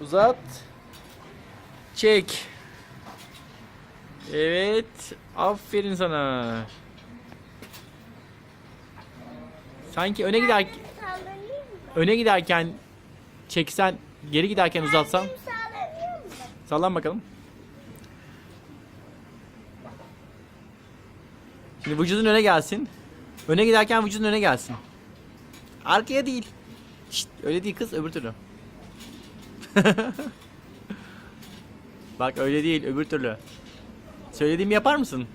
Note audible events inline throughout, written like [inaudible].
Uzat. Çek. Evet. Aferin sana. Sanki öne gider öne giderken çeksen, geri giderken uzatsan. Sallan bakalım. Şimdi vücudun öne gelsin. Öne giderken vücudun öne gelsin. Arkaya değil. Şşt, öyle değil kız öbür türlü. [laughs] Bak öyle değil öbür türlü. Söylediğimi yapar mısın?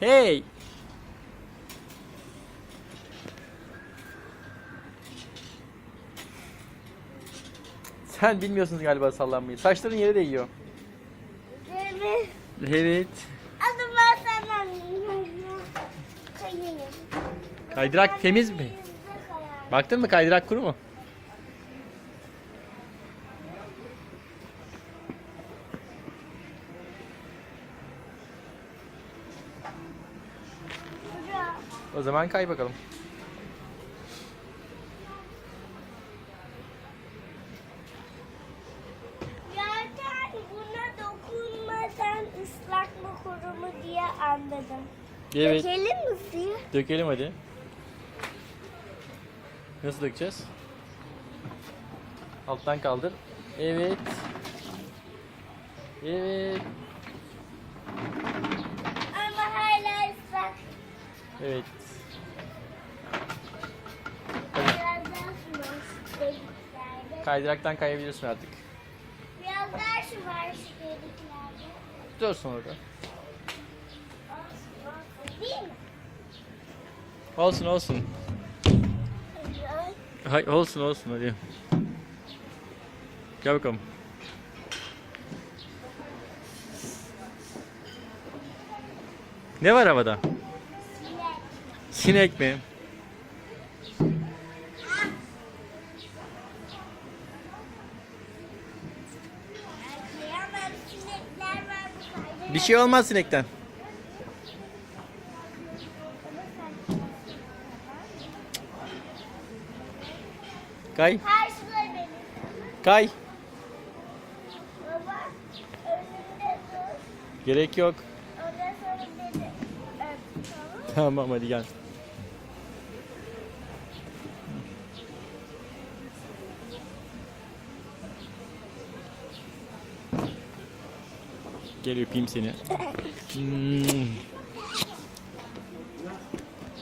Hey! Sen bilmiyorsunuz galiba sallanmayı. Saçların yere değiyor. Evet. Evet. Adım ben sallanmıyorum. Kaydırak temiz mi? Baktın mı kaydırak kuru mu? O zaman kay bakalım. Zaten buna dokunmadan ıslak mı kuru mu diye anladım. Evet. Dökelim mi suyu? Dökelim hadi. Nasıl dökeceğiz? Alttan kaldır. Evet. Evet. Evet. Şu. Kaydıraktan kayabilirsin artık. Biraz su var şu deliklerde. Dursun orada. Değil? Olsun olsun. Hay olsun olsun hadi. Gel bakalım. Ne var havada? Sinek. Mi? Bir şey olmaz sinekten. Kay, kay. Gerek yok. Tamam hadi gel. Gel öpeyim seni. Hmm. [laughs]